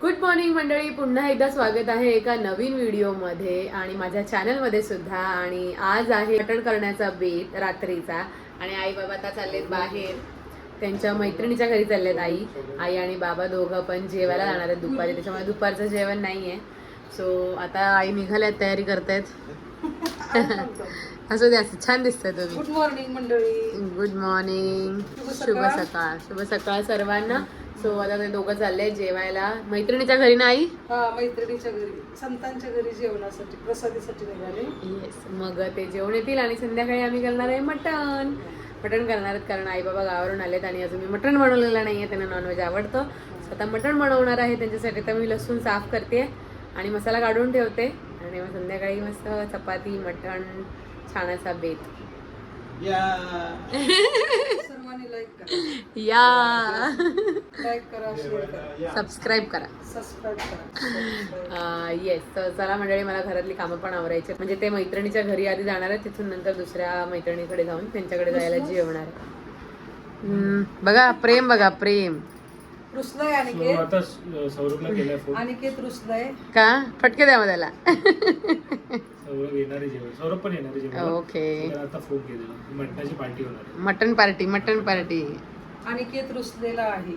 Good morning मंडळी पुन्हा एकदा स्वागत आहे एका नवीन व्हिडिओमध्ये आणि माझ्या चॅनलमध्ये सुद्धा. आणि आज आहे मटण करण्याचा बेत रात्रीचा. आणि आई बाबा आता चाललेत बाहेर. त्यांच्या मैत्रिणीच्या घरी चाललेत आई. आई आणि बाबा दोघं पण जेवायला जाणार आहेत दुपारी. त्याच्यामुळे दुपारचं जेवण नाही आहे सो आता आई निघाल्यात तयारी करतायत. असं द्या छान तुम्ही. गुड मॉर्निंग मंडळी. गुड मॉर्निंग शुभ सकाळ. शुभ सकाळ सर्वांना. सो आता ते दोघं चालले जेवायला. मैत्रिणीच्या घरी नाही हा मैत्रिणीच्या घरी. संतांच्या घरी जेवणासाठी प्रसादीसाठी निघाले. येस मग ते जेवण येतील आणि संध्याकाळी आम्ही करणार आहे मटण. मटण करणार आहेत कारण आई बाबा गावावरून आलेत आणि अजून मी मटण बनवलेलं नाही आहे त्यांना नॉनव्हेज आवडतं. आता मटण बनवणार आहे त्यांच्यासाठी तर मी लसूण साफ करते आणि मसाला काढून ठेवते. आणि मग संध्याकाळी मस्त चपाती मटण छान असा बेत सर्वांनी लाईक करा. या. लाईक करा शेअर करा. सबस्क्राईब करा. येस तर चला मंडळी मला घरातली कामं पण आवरायची म्हणजे ते मैत्रिणीच्या घरी आधी जाणार आहे तिथून नंतर दुसऱ्या मैत्रिणीकडे जाऊन त्यांच्याकडे जायला जेवणार आहे बघा प्रेम बघा प्रेम. रुसलाय अनिकेत आता सौरभला केलाय फोन. अनिकेत रुसलाय. का? फटके द्या मग त्याला. सौरभ येणारे जेवण. सौरभ पण येणारे जेवण. ओके. त्याला आता फोन केलेला. मटणाची पार्टी होणार आहे. Mutton party mutton party. Aniket रुसलेला आहे.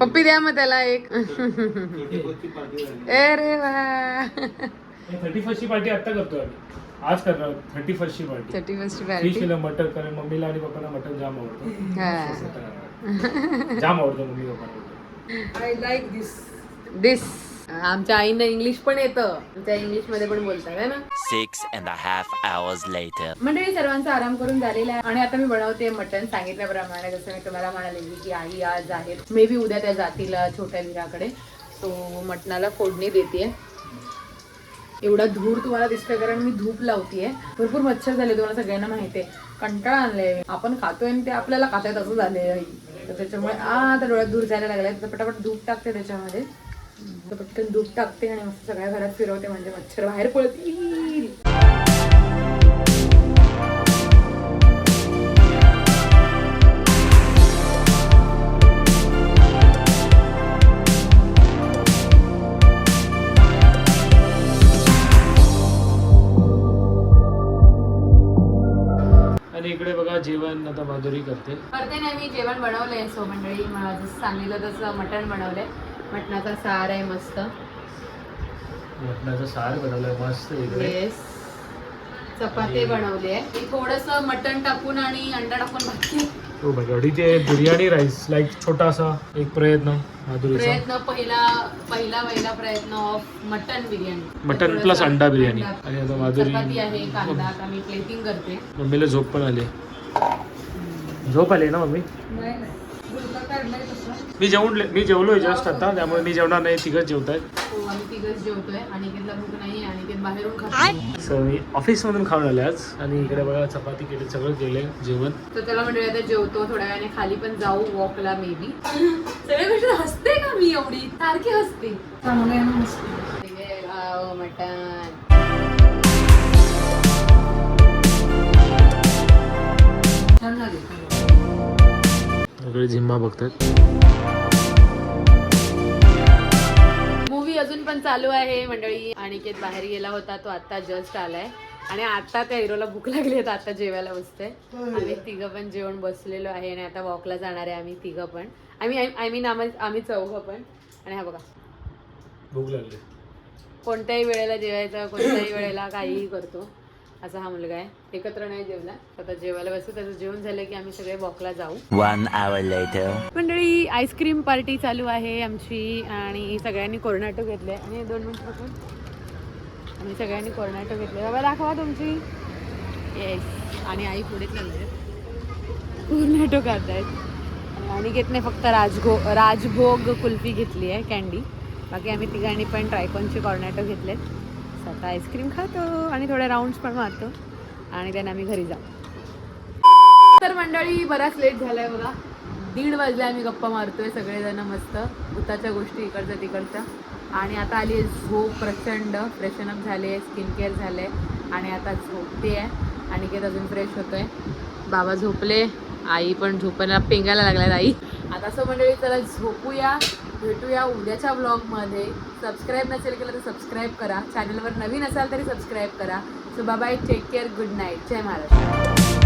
पप्पी द्या मग त्याला एक. अरे वा. थर्टी फर्स्टची पार्टी आता करतोय आम्ही. आज करणार thirty फर्स्टची party thirty first fish party केलं मटन कारण मम्मीला आणि पप्पाला मटन जाम आवडतं. हा. जाम आवडतं मम्मी पप्पाला आय लाईक दिस दिस आमच्या आईनं इंग्लिश पण येतं. आमच्या इंग्लिशमध्ये पण बोलतात है ना? Six and a half hours later. मंडळी सर्वांचा आराम करून झालेला आहे आणि आता मी बनवते मटन सांगितल्याप्रमाणे. जसं मी तुम्हाला म्हणाले की आई आज आहेत. मे बी उद्या त्या जातील छोट्या विराकडे. तो मटणाला फोडणी देते एवढा धूर तुम्हाला दिसतोय कारण मी धूप लावतीये. भरपूर मच्छर झाले तुम्हाला सगळ्यांना माहिती आहे कंटाळा आणलाय आपण खातोय आणि ते आपल्याला खातायत असं झालंय. तर त्याच्यामुळे आ आता डोळ्यात धूर जायला लागलाय. तर पटापट धूप टाकते त्याच्यामध्ये. तर पटकन धूप टाकते आणि मस्त सगळ्या घरात फिरवते म्हणजे मच्छर बाहेर पळतील इकडे बघा जेवण आता माधुरी करते. करते नाही मी जेवण बनवलंय सो मंडळी मला जसं सांगितलं तसं मटण बनवलंय. मटणाचा सार आहे मस्त. मटणाचं सार बनवलंय मस्त इकडे. येस चपाती बनवली आहे. थोडस मटण टाकून आणि अंडा टाकून भाजी हो बिर्याणी राईस लाईक छोटासा एक प्रयत्न प्रयत्न पहिला पहिला पहिला प्रयत्न of mutton biryani. Mutton plus अंडा बिर्याणी. आणि आता माधुरी आहे कांदा आता मी प्लेटिंग करते. मम्मीला झोप पण आली. झोप आली ना मम्मी? नाही. मी जेवण मी जेवलोय जस्ट आता त्यामुळे मी जेवणार नाही तिघच जेवत हो सो मी ऑफिसमधून खाऊन आले आज आणि इकडे बघा चपाती केली सगळं केले जेवण. तर त्याला म्हणजे आता जेवतो थोड्या वेळाने. खाली पण जाऊ वॉकला मे बी सगळ्या गोष्टी हसते का मी एवढी? सारखी हसते. आहे मटण. सगळे झिम्मा बघतात मूवी अजून पण चालू आहे मंडळी. अनिकेत बाहेर गेला होता तो आता जस्ट आलाय. आणि आता त्या हिरोला भूक लागली आहे तर आता जेवायला बसतोय. आम्ही तिघं पण जेवण बसलेलो आहे आणि आता वॉकला जाणार आहे आम्ही तिघं पण. आम्ही आय मीन आम्ही आम्ही चौघं पण. आणि हा बघा. भूक लागली. कोणत्याही वेळेला जेवायचं कोणत्याही वेळेला काहीही करतो. असा हा मुलगा आहे. एकत्र नाही जेवला. आता जेवायला बसतो. त्याचं जेवण झालं की आम्ही सगळे वॉकला जाऊ. One hour later. मंडळी आईस्क्रीम पार्टी चालू आहे आमची आणि सगळ्यांनी कोर्नाटो घेतले आणि दोन मिनिट बघून. आम्ही सगळ्यांनी कोर्नाटो घेतले बाबा दाखवा तुमची. येस आणि आई पुढे चालले कोर्नाटो खातायत. आणि घेतले फक्त राजगो राजभोग कुल्फी घेतली आहे कॅन्डी बाकी आम्ही तिघांनी पण ट्रायकॉनचे कॉर्नॅटो घेतलेत. आता आईस्क्रीम खातो आणि थोडे राऊंड्स पण मारतो. आणि त्याने आम्ही घरी जाऊ. तर मंडळी बराच लेट झालाय बघा. दीड वाजले आम्ही गप्पा मारतोय सगळेजण मस्त. भूताच्या गोष्टी इकडच्या तिकडच्या. आणि आता आली आहे झोप प्रचंड फ्रेशनअप झाले स्किन केअर झाले. आणि आता झोपते आहे. आणि अजून फ्रेश होतोय. बाबा झोपले. आई पण झोपायला पेंगायला लागल्यात आई. आता असं मंडळी त्याला झोपूया. भेटूया उद्याच्या ब्लॉगमध्ये सबस्क्राईब नसेल केलं तर सबस्क्राईब करा. चॅनलवर नवीन असाल तरी सबस्क्राईब करा. So bye take care good night जय महाराष्ट्र.